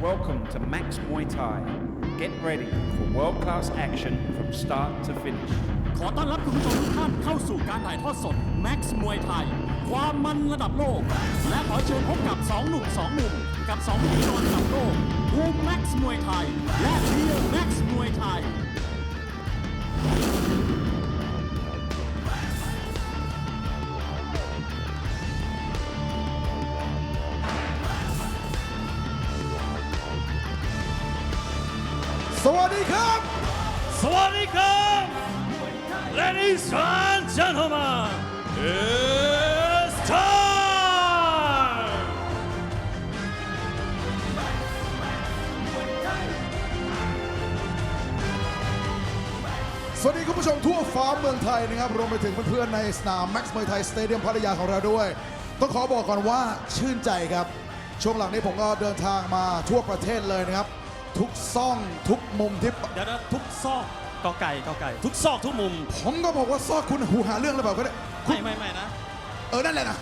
Welcome to Max Muay Thai. Get ready for world class action from start to finish. ขอต้อนรับคุณผู้ชมทุกท่านเข้าสู่การถ่ายทอดสด Max มวยไทยความมันระดับโลก และขอเชิญพบกับ 2 หนุ่ม 2 มุม กับ2พิธีกรระดับโลกภูมิ Max มวยไทยและเบียร์ Max มว วัสดีครับ สวัสดีครับ Ladies and gentlemen it's time สวัสดีคุณผู้ชมทั่วฟ้าเมืองไทยนะครับ รวมไปถึงเพื่อนๆในสนาม Max มวยไทยสเตเดียมพัทยาของเราด้วย ต้องขอบอกก่อนว่าชื่นใจครับ ช่วงหลังนี้ผมก็เดินทางมาทั่วประเทศเลยนะครับ ทุกซ่องทุกมุมที่เดี๋ยวนะทุกซอกกอไก่กอไก่ ทุกซอกทุกมุม ผมก็บอกว่าซอกคุณหูหาเรื่องหรือเปล่าก็ได้คุณไม่ไม่ไม่นะ เออนั่นแหละนะ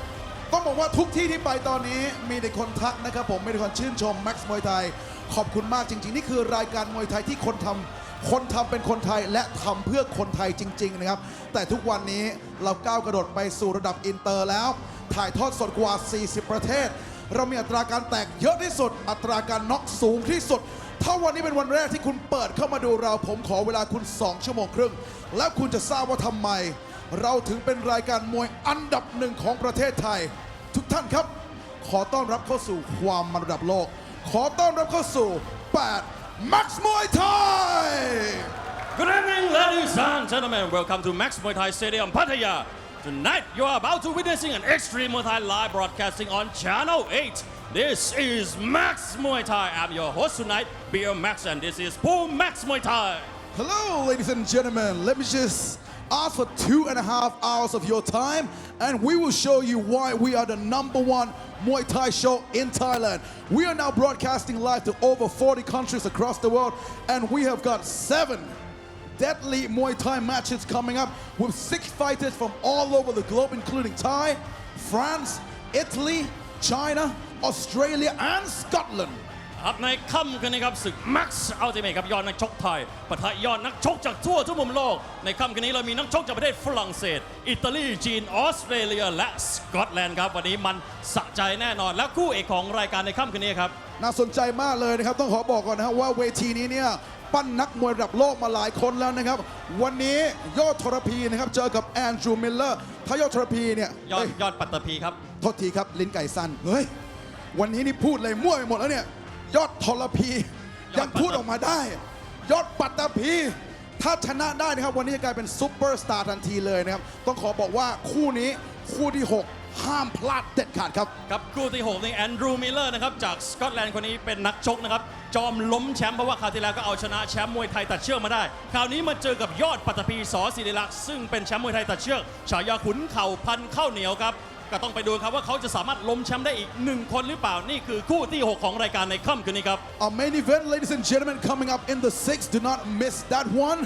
ต้องบอกว่าทุกที่ที่ไปตอนนี้มีแต่คนทักนะครับผมมีแต่คนชื่นชม Max มวยไทย ขอบคุณมากจริง ๆ นี่คือรายการมวยไทยที่คนทำคนทำเป็นคนไทยและทำเพื่อคนไทยจริง ๆ นะครับ แต่ทุกวันนี้เราก้าวกระโดดไปสู่ระดับอินเตอร์แล้ว ถ่ายทอดสดกว่า 40 ประเทศ เรามีอัตราการแตกเยอะที่สุด อัตราการน็อกสูงที่สุด ถ้าวันนี้เป็นวันแรกที่คุณเปิดเข้ามาดูเรา ผมขอเวลาคุณ 2 ชั่วโมงครึ่ง แล้วคุณจะทราบว่าทำไม เราถึงเป็นรายการมวยอันดับหนึ่งของประเทศไทย ทุกท่านครับ ขอต้อนรับเข้าสู่ความมันระดับโลก ขอต้อนรับเข้าสู่ 8 Max Muay Thai Good evening ladies and gentlemen welcome to Max Muay Thai Stadium Pattaya Tonight you are about to witnessing an extreme Muay Thai live broadcasting on Channel 8 This is Max Muay Thai I'm your host tonight Beer Max and this is Boom Max Muay Thai Hello, ladies and gentlemen. Let me just ask for two and a half hours of your time, and we will show you why we are the number one Muay Thai show in Thailand. We are now broadcasting live to over 40 countries across the world, and we have got seven deadly Muay Thai matches coming up with six fighters from all over the globe, including Thai, France, Italy, China, Australia, and Scotland. ครับในค่ำคืนนี้ครับศึก Max Ultimate ครับยอดนักชกไทยปะทะยอดนักชกจากทั่วทุกมุมโลก ในค่ำคืนนี้เรามีนักชกจากประเทศฝรั่งเศส อิตาลี จีน ออสเตรเลีย และสกอตแลนด์ครับ วันนี้มันสะใจแน่นอน และคู่เอกของรายการในค่ำคืนนี้ครับ น่าสนใจมากเลยนะครับ ต้องขอบอกก่อนนะครับว่าเวทีนี้เนี่ย ปั้นนักมวยระดับโลกมาหลายคนแล้วนะครับ วันนี้ยอดทรพีนะครับเจอกับแอนดรูมิลเลอร์ถ้ายอดทรพีเนี่ยยอดเอ้ยยอดปัตตภีครับ โทษทีครับ ลิ้นไก่สั้นเฮ้ยวันนี้นี่พูดเลยมั่วไปหมดแล้วเนี่ยยอดทรพียอดยังพูดออกมาได้ ยอดปัตตภีถ้าชนะได้นะครับ วันนี้จะกลายเป็นซุปเปอร์สตาร์ทันทีเลยนะครับ ต้องขอบอกว่าคู่นี้คู่ที่6 ห้ามพลาดเด็ดขาดครับ ครับคู่ที่6นี่แอนดรูมิลเลอร์นะครับจากสกอตแลนด์คนนี้เป็นนักชกนะครับ จอมล้มแชมป์เพราะว่าคราวที่แล้วก็เอาชนะแชมป์มวยไทยตัดเชือกมาได้ คราวนี้มาเจอกับยอดปัตตภีสอศิริลักษ์ซึ่งเป็นแชมป์มวยไทยตัดเชือกฉายาขุนเข่าพันข้าวเหนียวครับ ก็ต้องไปดูครับว่าเขาจะสามารถล้มแชมป์ได้อีกหนึ่งคนหรือเปล่า นี่คือคู่ที่ 6 ของรายการในค่ำคืนนี้ครับ Our main event, ladies and gentlemen, coming up in the sixth. Do not miss that one.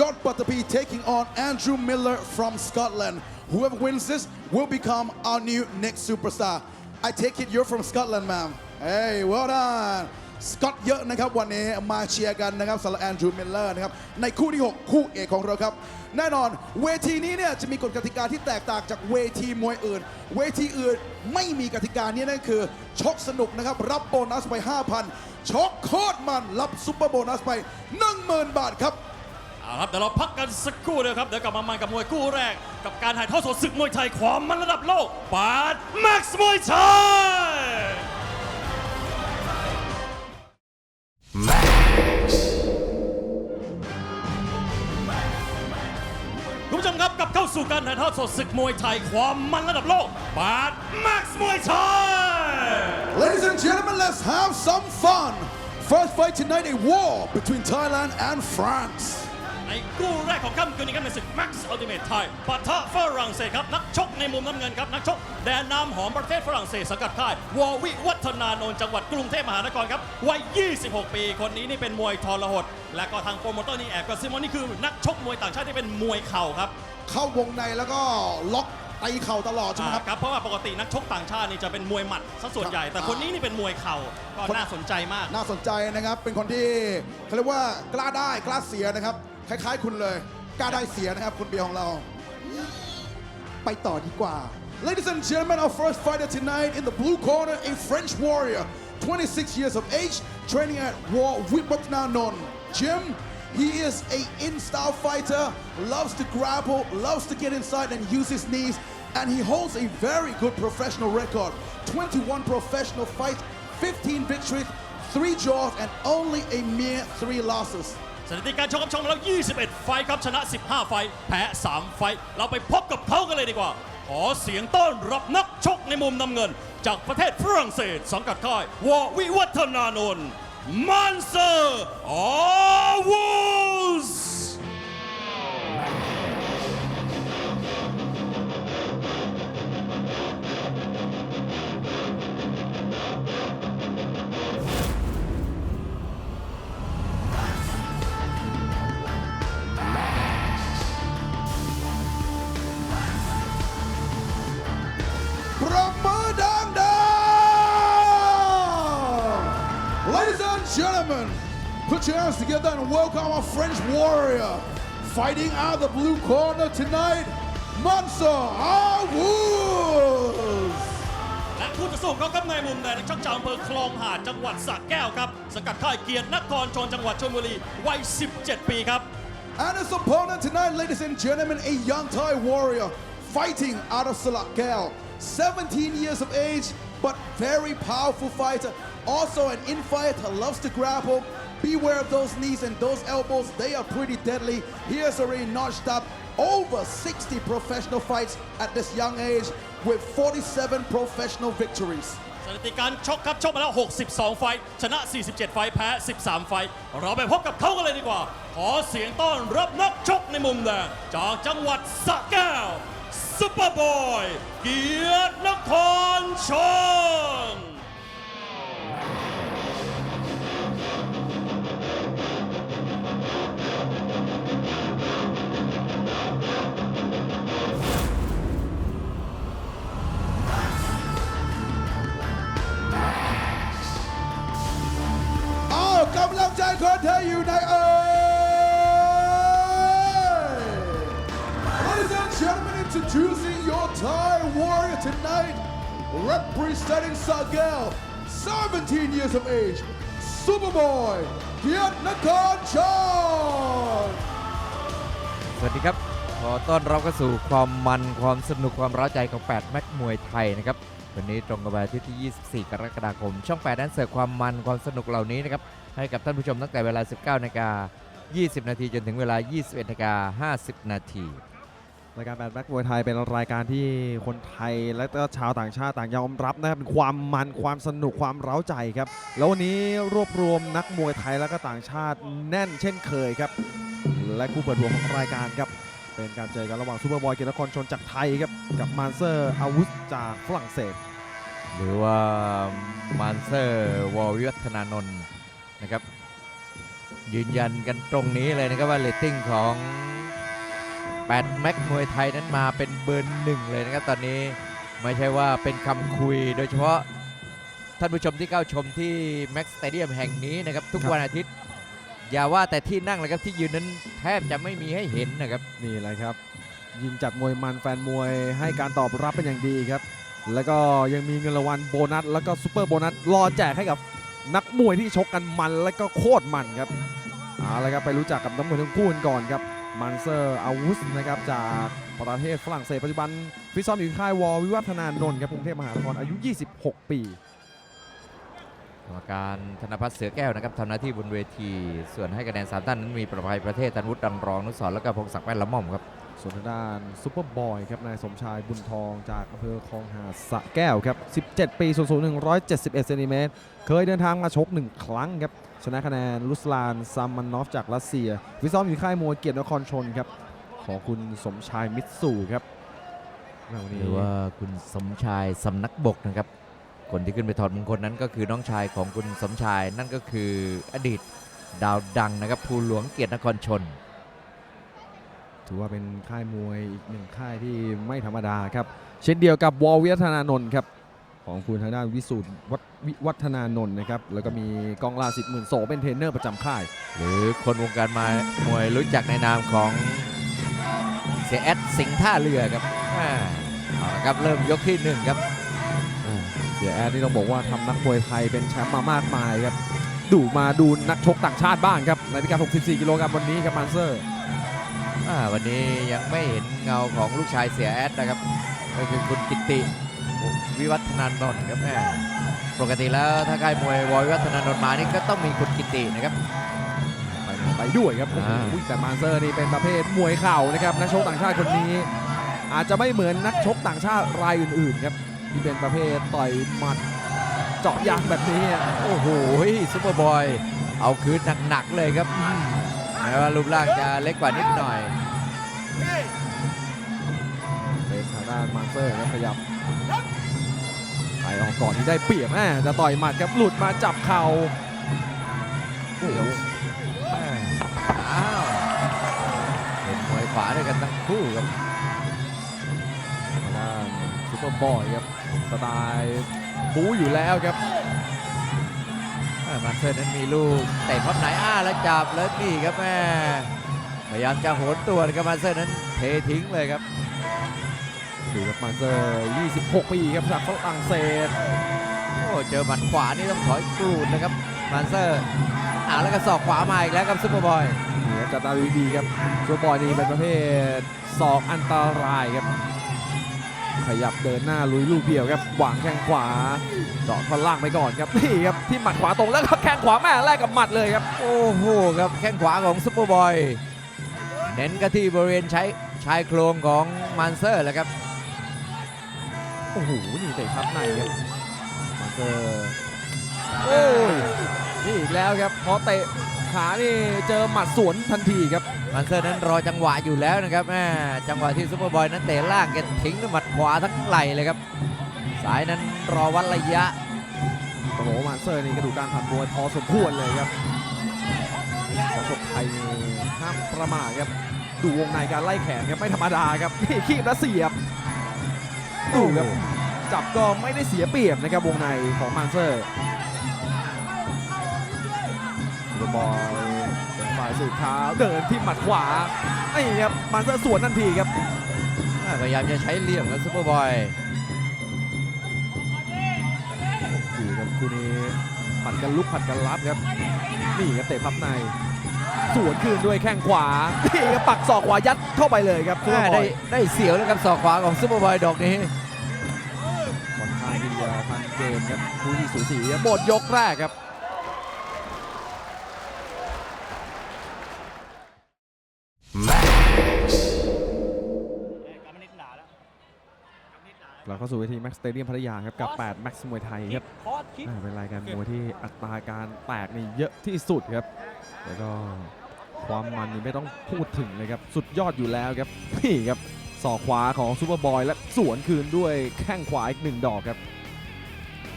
Yod Patapi taking on Andrew Miller from Scotland. Whoever wins this will become our new next superstar. I take it you're from Scotland, ma'am. Hey, well done. สกอตเยอะนะครับ วันนี้มาเชียร์กันนะครับสำหรับแอนดรูมิลเลอร์นะครับ ในคู่ที่ 6 คู่เอกของเราครับ แน่นอนเวทีนี้เนี่ยจะมีกฎกติกาที่แตกต่างจากเวทีมวยอื่น เวทีอื่นไม่มีกติกานี้นั่นคือชกสนุกนะครับ รับโบนัสไป 5,000ชกโคตรมันรับซุปเปอร์โบนัสไป 10,000 บาทครับ เอาละครับเดี๋ยวเราพักกันสักครู่เดียวครับ เดี๋ยวกลับมามันกับมวยคู่แรก กับการถ่ายทอดสดศึกมวยไทยความมันระดับโลกปาดแม็กซ์มวยไทย คุณผู้ชมครับกลับเข้าสู่การถ่ายทอดสดศึกมวยไทยความมันระดับโลกปาดแม็กซ์มวยไทย Ladies and gentlemen, let's have some fun. First fight tonight, a war between Thailand and France. ในคู่แรก ของค่ำคืนนี้ครับในศึก Max Ultimate Thai ปะทะฝรั่งเศสครับ นักชกในมุมน้ำเงินครับ นักชกแดนน้ำหอมประเทศฝรั่งเศสสังกัดค่ายวอวิวัฒนานนท์จังหวัดกรุงเทพมหานครครับวัย 26 ปี คนนี้นี่เป็นมวยทรหด และก็ทางโปรโมเตอร์นี่แอบกระซิบว่านี่คือนักชกมวยต่างชาติที่เป็นมวยเข่าครับ เข้าวงในแล้วก็ล็อกตีเข่าตลอดใช่ไหมครับอ่าครับเพราะว่าปกตินักชกต่างชาตินี่จะเป็นมวยหมัดซะส่วนใหญ่ แต่คนนี้นี่เป็นมวยเข่าก็คนน่าสนใจมาก น่าสนใจนะครับ เป็นคนที่เขาเรียกว่ากล้าได้กล้าเสียนะครับ คล้ายๆคุณเลย กล้าได้เสียนะครับ คุณเบียร์ของเรา ไปต่อดีกว่า Ladies and gentlemen, our first fighter tonight in the blue corner, a French warrior, 26 years of age, training at War Wipatnanon Gym. He is a in-style fighter, loves to grapple, loves to get inside and use his knees, and he holds a very good professional record. 21 professional fights, 15 victories, 3 draws, and only a mere 3 losses. สถิติการชกกับชกมาแล้ว 21 ไฟครับชนะ 15 ไฟ แพ้ 3 ไฟ เราไปพบกับเขากันเลยดีกว่า ขอเสียงต้อนรับนักชกในมุมน้ำเงิน จากประเทศฝรั่งเศส สังกัดค่ายวอวิวัฒนานนท์มันเซอร์อาวู warrior fighting out the blue corner tonight, Mansour Awuz. และคู่ต่อสู้ของเขาครับในมุมแดงนักชกจากอำเภอคลองหาดจังหวัดสระแก้วครับสังกัดค่ายเกียรตินครชนจังหวัดชลบุรีวัย 17 ปีครับ And his opponent tonight, ladies and gentlemen, a young Thai warrior fighting out of Salakal. 17 years of age, but very powerful fighter. Also an in-fighter, loves to grapple. Beware of those knees and those elbows. They are pretty deadly. He has already notched up over 60 professional fights at this young age with 47 professional victories. สถิติการชกครับชกมาแล้ว 62 ไฟท์ชนะ 47 ไฟท์แพ้ 13 ไฟท์เราไปพบกับเขากันเลยดีกว่า ขอเสียงต้อนรับนักชกในมุมแดงจากจังหวัดสระแก้วซุปเปอร์บอย เกียรตินครชน ใจคนไทยอยู่ในเอ่ย Ladies and gentlemen, introducing your Thai warrior tonight, representing Sagel, 17 years of age, Superboy, Kiat Nakan Chan. สวัสดีครับ ขอต้อนรับเข้าสู่ความมันความสนุกความร้าใจของ 8 แม็กมวยไทยนะครับวันนี้ตรงกับวันอาทิตย์ที่ 24 กรกฎาคม ช่อง 8 นั้นเสิร์ฟความมันความสนุกเหล่านี้นะครับ ให้กับท่านผู้ชมตั้งแต่เวลา 19นาฬิกา20 นาทีจนถึงเวลา 21นาฬิกา50 นาทีรายการแบดแบ็กมวยไทยเป็นรายการที่คนไทยและก็ชาวต่างชาติต่างยอมรับนะครับเป็นความมันความสนุกความเร้าใจครับ แล้ววันนี้รวบรวมนักมวยไทยและก็ต่างชาติแน่นเช่นเคยครับ และคู่เปิดหัวของรายการครับ เป็นการเจอกันระหว่างซูเปอร์บอยเกียรตินครชนจากไทยครับ กับมานเซอร์อาวุธจากฝรั่งเศส หรือว่ามันเซอร์วอลวิวัฒนานนท์ นะครับ ยืนยันกันตรงนี้เลยนะครับว่าเรตติ้งของ8แม็กมวยไทยนั้นมาเป็นเบอร์หนึ่งเลยนะครับ ตอนนี้ไม่ใช่ว่าเป็นคำคุยโดยเฉพาะท่านผู้ชมที่เข้าชมที่แม็กสเตเดียมแห่งนี้นะครับ ทุกวันอาทิตย์ อย่าว่าแต่ที่นั่งเลยครับที่ยืนนั้นแทบจะไม่มีให้เห็นนะครับ นี่แหละครับ ยิงจัดมวยมันแฟนมวยให้การตอบรับเป็นอย่างดีครับ แล้วก็ยังมีเงินรางวัลโบนัส แล้วก็ซูเปอร์โบนัสรอแจกให้กับ นักมวยที่ชกกันมันและก็โคตรมันครับเอาละครับไปรู้จักกับนักมวยทั้งคู่กันก่อนครับมันเซอร์อาวุธนะครับจากประเทศฝรั่งเศสปัจจุบันฟิซ้อมอยู่ค่ายวอวิวัฒนานนท์ครับกรุงเทพมหานครอายุ 26 ปีกรรมการธนพัฒน์เสือแก้วนะครับทำหน้าที่บนเวที ส่วนให้คะแนนสามท่านนั้นมีประภัยประเทศธันวุฒิดังรองนุสรและก็พงศักดิ์แว่นละม่อมครับ ส่วนทางด้านซูเปอร์บอยครับนายสมชายบุญทองจากอำเภอคลองหาดสะแก้วครับ 17 ปีสูงสูง171เซนติเมตรเคยเดินทางมาชก 1 ครั้งครับ ชนะคะแนนลุสลานซามันนอฟจากรัสเซียฟิซ้อมอยู่ค่ายมวยเกียรตินครชนครับ ของคุณสมชายมิตซูครับวันหนี้รือว่าคุณสมชายสำนักบกนะครับ คนที่ขึ้นไปถอดมงคลนั้นก็คือน้องชายของคุณสมชายนั่นก็คืออดีตดาวดังนะครับภูหลวงเกียรตินครชน ถือว่าเป็นค่ายมวยอีกหนึ่งค่ายที่ไม่ธรรมดาครับ เช่นเดียวกับวอลวิทนานนท์ครับของคุณทางด้านวิสุทธ์วัฒวิวัฒนานนท์นะครับแล้วก็มีกองลาสิทธิ์หมื่นโสเป็นเทรนเนอร์ประจำค่าย หรือคนวงการมามวยรู้จักในนามของเสียแอดสิงห์ท่าเรือครับอ่าเอาละครับเริ่มยกที่หนึ่งครับเสียแอดนี่ต้องบอกว่าทำนักมวยไทยเป็นแชมป์มามากมายครับดูมาดูนักชกต่างชาติบ้างครับในพิกัด64 กิโลกรัมวันนี้ครับมันเซอร์ อ่าวันนี้ยังไม่เห็นเงาของลูกชายเสียแอดนะครับ ก็คือคุณกิตติวิวัฒนานนท์ครับแม่ปกติแล้วถ้าค่ายมวยวอยวิวัฒนานนท์มานี่ก็ต้องมีคุณกิตตินะครับ ไปไปด้วยครับโอ้โหอ่า แต่มาเซอร์นี่เป็นประเภทมวยเข่านะครับนักชกต่างชาติคนนี้ อาจจะไม่เหมือนนักชกต่างชาติรายอื่นๆครับที่เป็นประเภทต่อยหมัดเจาะยางแบบนี้ โอ้โหซุปเปอร์บอย เอาคืนหนักๆเลยครับอืม แม้ว่ารูปร่างจะเล็กกว่านิดหน่อยเป็นทางด้านมาเซอร์ครับขยับไปออกก่อนที่ได้เปรียบแม่จะต่อยหมัดครับหลุดมาจับเข่าโอ้โหอ้าวเป็นมวยขวาด้วยกันทั้งคู่ครับทางด้านซูเปอร์บอยครับสไตล์บู๊อยู่แล้วครับ มาสเตอร์นั้นมีลูกเตะพับไหนอ้าแล้วจับแล้วนี่ครับแม่พยายามจะโหนตัวนะครับมาสเตอร์นั้นเททิ้งเลยครับดูครับมาเซอร์ 26 ปีครับจากฝรั่งเศสโอ้เจอหมัดขวานี่ต้องถอยกรูดนะครับมาสเตอร์อ่าแล้วก็ศอกขวามาอีกแล้วครับซุปเปอร์บอยนี่ครับจัดตาดูดีๆครับซูเปอร์บอยนี่เป็นประเภทศอกอันตรายครับ ขยับเดินหน้าลุยลูกเดียวครับหวางแข้งขวาเจาะท่อนล่างไปก่อนครับนี่ครับที่หมัดขวาตรงแล้วก็แข้งขวาแม่แลกกับหมัดเลยครับ โอ้โหครับแข้งขวาของซุปเปอร์บอยเน้นกันที่บริเวณใช้ชายโครงของมันเซอร์แหละครับโอ้โหนี่เตะทับในครับมาเซอร์โอ้ยนี่อีกแล้วครับพอเตะ ขานี่เจอหมัดสวนทันทีครับมันเซอร์นั้นรอจังหวะอยู่แล้วนะครับแม่จังหวะที่ซุปเปอร์บอยนั้นเตะล่างแกทิ้งด้วยหมัดขวาทั้งไหล่เลยครับ สายนั้นรอวัดระยะโอ้โหมาเซอร์นี่กระดูกการผ่านมวยพอสมควรเลยครับนักชกไทยนี่ห้ามประมาทครับดูวงในการไล่แขนครับไม่ธรรมดาครับนี่คีบแล้วเสียบดูครับจับก็ไม่ได้เสียเปรียบนะครับวงในของมานเซอร์ อร์บอยเป็นฝ่ายสืบเท้าเดินที่หมัดขวานี่ครับมานเซอร์สวนทันทีครับพยายามจะใช้เหลี่ยมครับซุปเปอร์บอยดูครับคู่นี้ผัดกันลุกผัดกันรับครับนี่ครับเตะพับในสวนคืนด้วยแข้งขวานี่ครับปักศอกขวายัดเข้าไปเลยครับซูเปอร์บได้อยได้เสียวแล้วครับศอกขวาของซุปเปอร์บอยดอกนี้ค่อนข้างที่จะทันเกมครับคู่ที่สูสีครับหมดยกแรกครับ เราเข้าสู่เวที Max Stadium พัทยาครับกับ8 Max มวยไทยครับอ่าเป็นรายการมวยที่อัตราการแตกนี่เยอะที่สุดครับ แล้วก็ความมันนี่ไม่ต้องพูดถึงเลยครับ สุดยอดอยู่แล้วครับนี่ครับศอกขวาของซูเปอร์บอยและสวนคืนด้วยแข้งขวาอีกหนึ่งดอกครับ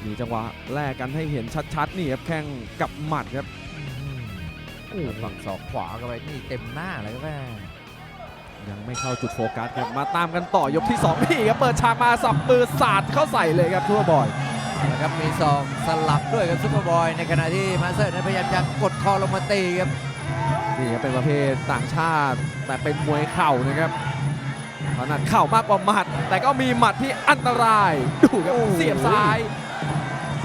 มีจังหวะแลกกันให้เห็นชัดๆนี่ครับแข้งกับหมัดครับโอ้ฝั่งศอกขวาเข้าไปนี่เต็มหน้าเลยครับแม่ ยังไม่เข้าจุดโฟกัสครับมาตามกันต่อยกที่2นี่ครับเปิดฉากมาสับปืนสาดเข้าใส่เลยครับทั่วบอยนะครับมีศอกสลับด้วยครับซุปเปอร์บอย ในขณะที่มาสเตอร์นั้นพยายามจะกดคอลงมาตีครับนี่ครับเป็นประเภทต่างชาติแต่เป็นมวยเข่านะครับถนัดเข่ามากกว่าหมัด แต่ก็มีหมัดที่อันตรายดูครับโอ้โหเสียบซ้าย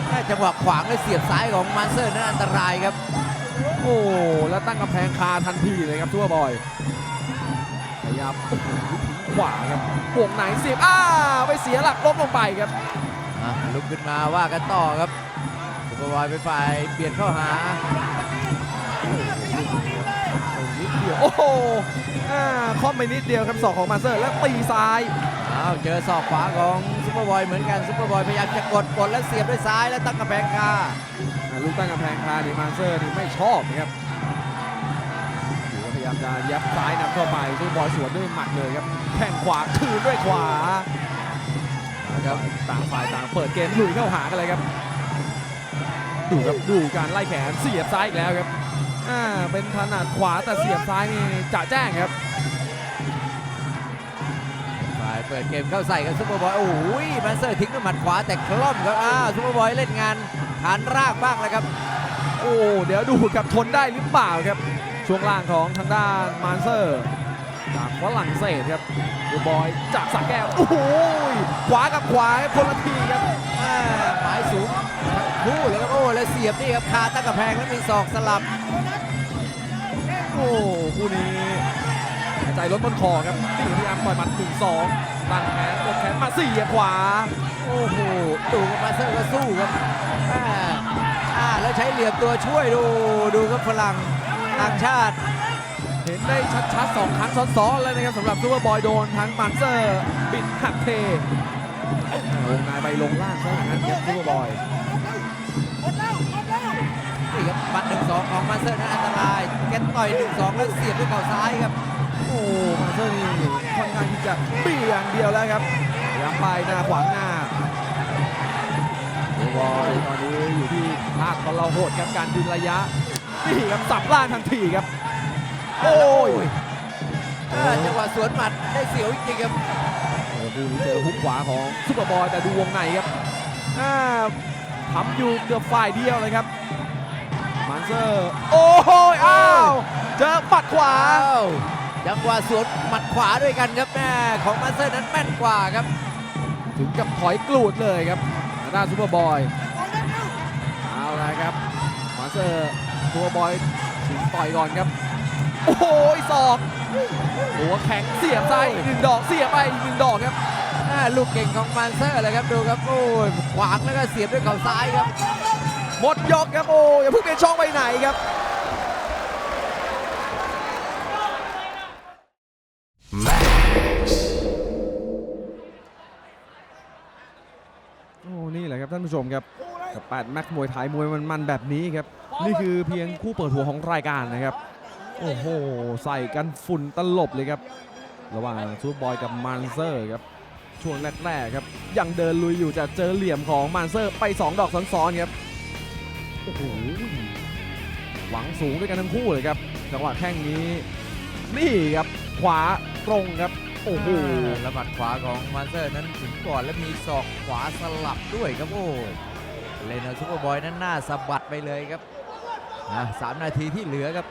แค่จังหวะขวางและเสียบซ้ายของมาสเตอร์นั้นอันตรายครับ โอ้แล้วตั้งกำแพงคาทันทีเลยครับทั่วบอย พยายามโอ้โหทิ้งขวาครับวงไหนเสียบอ้าไปเสียหลักล้มลงไปครับอะลุกขึ้นมาว่ากันต่อครับซุปเปอร์บอยเป็นฝ่ายเบียดเข้าหานิดเดียวโอ้โหอ่าคอมไปนิดเดียวครับศอกของมาสเตอร์แล้วตีซ้ายอ้าวเจอศอกขวาของซุปเปอร์บอยเหมือนกันซุปเปอร์บอยพยายามจะกดกดแล้วเสียบด้วยซ้ายแล้วตั้งกระแพงคาอ่าลูกตั้งกำแพงคานี่มาสเตอร์นี่ไม่ชอบนะครับ จะยับซ้ายนำเข้าไปซูบอยสวนด้วยหมัดเลยครับแข้งขวาคืนด้วยขวาครับต่างฝ่ายต่างเปิดเกมลุยเข้าหากันเลยครับ ดูครับดูการไล่แขนเสียบซ้ายอีกแล้วครับอ่าเป็นถนัดขวาแต่เสียบซ้ายนี่จะแจ้งครับเปิดเกมเข้าใส่กันซุปเปอร์บอยโอ้โหมาสเตอร์ทิ้งด้วยหมัดขวาแต่คล่อมครับอ้าวซุปเปอร์บอยเล่นงานฐานรากบ้างแล้วครับ โอ้เดี๋ยวดูครับทนได้หรือเปล่าครับ ช่วงล่างของทางด้านมานเซอร์ จากฝรั่งเศสครับดูบอยจากสักแก้วโอ้โหขวากับขวาครับคนละทีครับอ่าหมายสูงทั้งคู่เลยครับโอ้แล้วเสียบนี่ครับคาตั้งกระแพงแล้วมีศอกสลับ โอ้คู่นี้หายใจลดบนคอครับนี่พยายามปล่อยหมัดหนึ่งสองตั้งแขนกดแขนมาสี่ขวา โอ้โหดูกับมาสเตอร์ก็สู้ครับอ่าอ่าแล้วใช้เหลี่ยมตัวช่วยดูดูครับพลัง ต่างชาติ เห็นได้ชัดๆสองครั้งซ้อนๆเลยนะครับสำหรับซูเปอร์บอยโดนทั้งมันเซอร์บิดหักเทอ่าวงในไปลงล่างซะอย่างนั้นครับซูเปอร์บอยนี่ครับหมัดหนึ่งสองของมาสเตอร์นั้นอันตรายแกต่อยหนึ่งสองแล้วเสียบด้วยเข่าซ้ายครับ โอ้มาเซอร์นี่ค่อนข้างที่จะเบี่ยงเดียวแล้วครับพยายามไปหน้าขวางหน้าซูเปอร์บอยตอนนี้อยู่ที่ภาคทรโหดครับการดึงระยะ นี่ครับสับล่างทันทีครับ โอ้ยอ่าจังหวะสวนหมัดได้เสียวจริงๆครับโอ้โหดูเจอฮุกขวาของซุปเปอร์บอยแต่ดูวงในครับอ่าทำอยู่เกือบฝ่ายเดียวเลยครับมันเซอร์โอ้โหอ้าวเจอปัดขวา อ้าวจังหวะสวนหมัดขวาด้วยกันครับแม่ของมาสเตอร์นั้นแม่นกว่าครับถึงกับถอยกลูดเลยครับทางด้านซุปเปอร์บอยเอาละครับมาเซอร์ ซุปเปอร์บอยถึงต่อยก่อนครับ โอ้โหศอกหัวแข็งเสียบซ้ายอีกหนึ่งดอกเสียบไปอีกหนึ่งดอกครับลูกเก่งของมาสเตอร์เลยครับดูครับโอ้ยขวางแล้วก็เสียบด้วยเข่าซ้ายครับ หมดยกครับโอ้อย่าเพิ่งเปลี่ยนช่องไปไหนครับโอ้นี่แหละครับท่านผู้ชมครับกับ8แม็กมวยไทยมวยมันๆแบบนี้ครับ นี่คือเพียงคู่เปิดหัวของรายการนะครับ โอ้โห ใส่กันฝุ่นตลบเลยครับ ระหว่างซูเปอร์บอยกับมันเซอร์ครับ ช่วงแรกๆครับ ยังเดินลุยอยู่จะเจอเหลี่ยมของมันเซอร์ไป 2 ดอกซ้อนๆครับ โอ้โห หวังสูงด้วยกันทั้งคู่เลยครับ จังหวะแข้งนี้ นี่ครับ ขวาตรงครับ โอ้โหแล้วหมัดขวาของมาสเตอร์นั้นถึงก่อนแล้วมีศอกขวาสลับด้วยครับโอ้ยเลนเอาซุปเปอร์บอยนั้นหน้าสะบัดไปเลยครับ สามนาทีที่เหลือครับ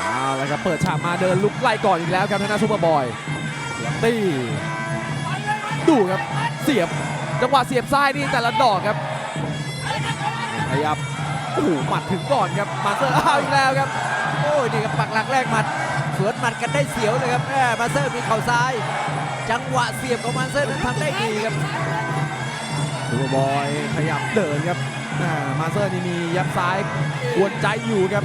เอาละครับเปิดฉากมาเดินลุกไล่ก่อนอีกแล้วครับทางด้านซูเปอร์บอยเสียบตี้ดูครับเสียบจังหวะเสียบซ้ายนี่แต่ละดอกครับขยับโอ้โหหมัดถึงก่อนครับมาสเตอร์อ้าวอีกแล้วครับโอ้ยนี่ครับปักหลักแรกหมัดสวนหมัดกันได้เสียวเลยครับแม่มาสเตอร์มีเข่าซ้าย จังหวะเสียบของมาสเตอร์นั้นทำได้ดีครับ ซูเปอร์บอยขยับเดินครับอ่ามาเซอร์นี่มียับซ้ายกวนใจอยู่ครับ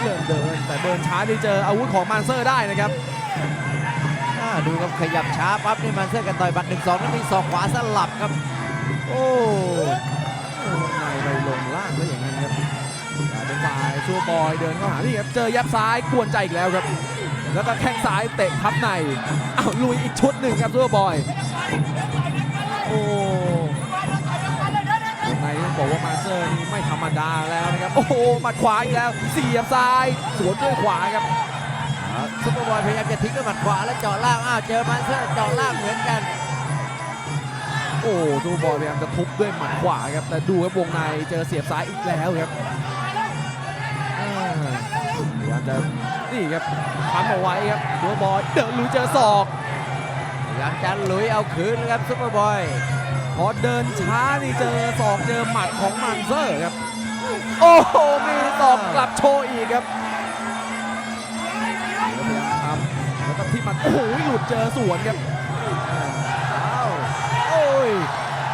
เริ่มเดินแต่เดินช้าที่เจออาวุธของมาเซอร์ได้นะครับอ่าดูครับขยับช้าปั๊บนี่มาสเตอร์กันต่อยบัตรหนึ่งสองแล้วมีศอกขวาสลับครับ โอ้โอ้ลงในไปลงล่างแล้วอย่างนั้นครับกลายเป็นฝ่ายซูเปอร์บอยเดินเข้าหานี่ครับเจอยับซ้ายกวนใจอีกแล้วครับแล้วก็แข้งซ้ายเตะทับในอ้าวลุยอีกชุดหนึ่งครับซูเปอร์บอย ต้องบอกว่ามาเซอร์นี่ไม่ธรรมดาแล้วนะครับ โอ้โหหมัดขวาอีกแล้วเสียบซ้าย สวนด้วยขวาครับซุปเปอร์บอยพยายามจะทิ้งด้วยหมัดขวาแล้วเจาะล่างอ้าวเจอมาสเตอร์เจาะล่างเหมือนกัน โอ้ซูเปอร์บอยพยายามจะทุบด้วยหมัดขวาครับแต่ดูครับวงในเจอเสียบซ้ายอีกแล้วครับอ่าพยายามจะนี่ครับทำเอาไว้ครับซูเปอร์บอยเดินลุยเจอศอกพยายามจะลุยเอาคืนนะครับซุปเปอร์บอย พอเดินช้านี่เจอศอกเจอหมัดของมันเซอร์ครับ โอ้โหมีศอกกลับโชว์อีกครับแล้วพยายามทำแล้วก็ที่หมันโอ้โหหลุดเจอสวนครับอ้าวโอ้ย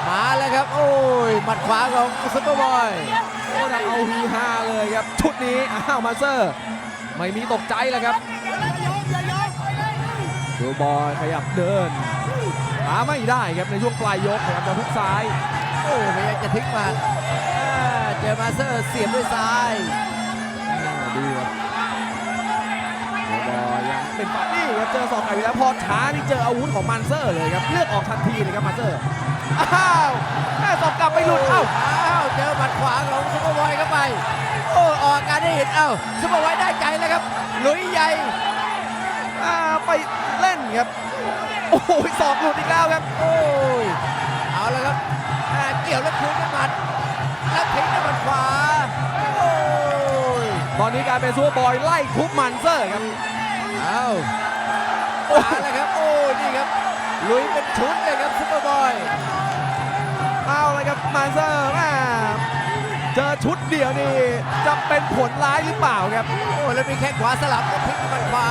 มาแล้วครับ โอ้ยหมัดขวาของซุปเปอร์บอยโอ้ดังเอาฮีฮาเลยครับ ชุดนี้อ้าวมาเซอร์ ไม่มีตกใจแล้วครับดูบอยขยับเดินหาไม่ได้ครับในช่วงปลายยกพยายามจะพุกซ้าย โอ้พยายามจะทิ้งหมัดอ่าเจอมาสเตอร์เสียบด้วยซ้ายดีครับดูบอยยังเป็นฝ่ายนี่ครับเจอศอกไก่ไปแล้วพอช้านี่เจออาวุธของมันเซอร์เลยครับเลือกออกทันทีเลยครับมันเซอร์อ้าวแม่ศอกกลับไปหลุดเอ้าอ้าวเจอหมัดขวาของซุปเปอร์บอยเข้าไปโอ้ออกอาการได้เห็นเอ้าซุปเปอร์บอยได้ใจแล้วครับลุยใหญ่โอ่าไปเล่นครับ โอ้โหสอกหลุดอีกแล้วครับ โอ้ยเอาละครับอ่าเกี่ยวแล้วคืนด้วยหมัดแล้วทิ้งด้วยหมัดขวาโอ้ยตอนนี้กลายเป็นซูเปอร์บอยไล่ทุบมันเซอร์ครับเอามาแล้วครับโอ้ยนี่ครับลุยเป็นชุดเลยครับซุปเปอร์บอยเอาเลยครับมันเซอร์แม่เจอชุดเดียวนี่จะเป็นผลร้ายหรือเปล่าครับ โอ้แล้วมีแข้งขวาสลับแล้วทิ้งด้วยหมัดขวา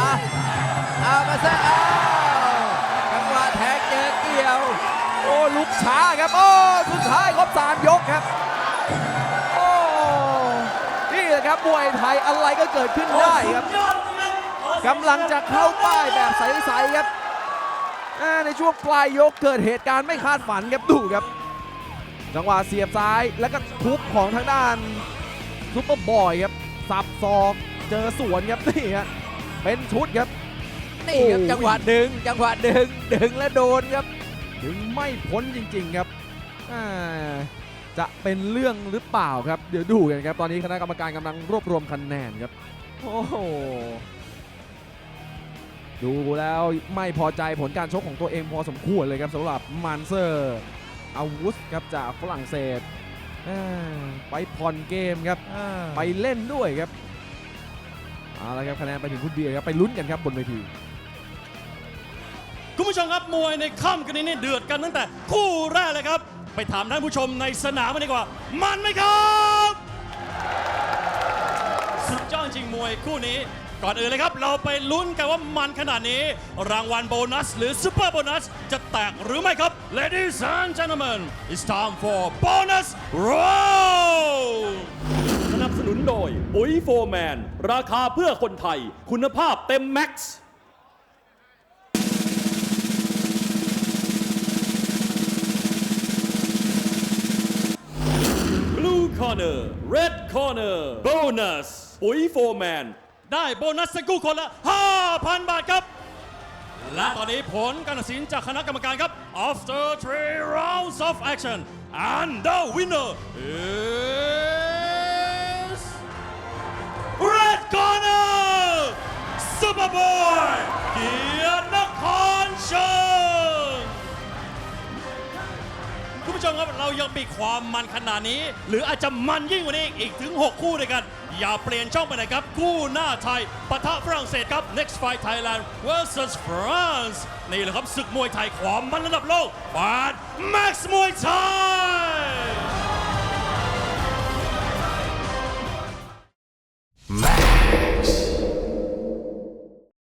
เอามาซะเอาจังหวะแทง เจอเกี่ยว โอ้ลุกช้าครับโอ้สุดท้ายครบสามยกครับโอ้นี่แหละครับมวยไทยอะไรก็เกิดขึ้นได้ครับกำลังจะเข้าป้ายแบบใสๆครับในช่วงปลายยกเกิดเหตุการณ์ไม่คาดฝันครับดูครับ จังหวะเสียบซ้ายแล้วก็ทุบของทางด้านซุปเปอร์บอยครับสับศอกเจอสวนครับนี่ฮะเป็นชุดครับ นี่ครับโอ้จังหวะดึง จังหวะดึง ดึงแล้วโดนครับถึงไม่พ้นจริง ๆครับอ่าจะเป็นเรื่องหรือเปล่าครับ เดี๋ยวดูกันครับ ตอนนี้คณะกรรมการกำลังรวบรวมคะแนนครับ โอ้โห ดูแล้วไม่พอใจผลการชกของตัวเองพอสมควรเลยครับสำหรับมันเซอร์อาวุธครับจากฝรั่งเศสอ่าไปผ่อนเกมครับ ไปเล่นด้วยครับเอาละครับคะแนนไปถึงคุณเบียร์ครับ ไปลุ้นกันครับบนเวที คุณผู้ชมครับมวยในค่ำกันนี้เนี่ยเดือดกันตั้งแต่คู่แรกเลยครับ ไปถามท่านผู้ชมในสนามกันดีกว่า มันไหมครับสุดยอดจริงมวยคู่นี้ ก่อนอื่นเลยครับ เราไปลุ้นกันว่ามันขนาดนี้ รางวัลโบนัส หรือซูเปอร์โบนัส จะแตกหรือไม่ครับ Ladies and gentlemen it's time for bonus round สนับสนุนโดยปุ๋ยโฟร์แมน ราคาเพื่อคนไทย คุณภาพเต็มแม็กซ์ Corner Red Corner Bonus ปุ๋ยโฟร์แมนได้โบนัสสกู้คนละ 5,000 บาทครับ และตอนนี้ผลการตัดสินจากคณะกรรมการครับ after three rounds of action and the winner is red corner Superboy เกียรตินครชิญ ผู้ชมครับ เรายังมีความมันขนาดนี้ หรืออาจจะมันยิ่งกว่านี้อีกถึง 6 คู่ด้วยกัน อย่าเปลี่ยนช่องไปไหนครับ คู่หน้าไทยปะทะฝรั่งเศสครับ next fight Thailand versus France นี่แหละครับศึกมวยไทยความมันระดับโลกปาด Max มวยไทย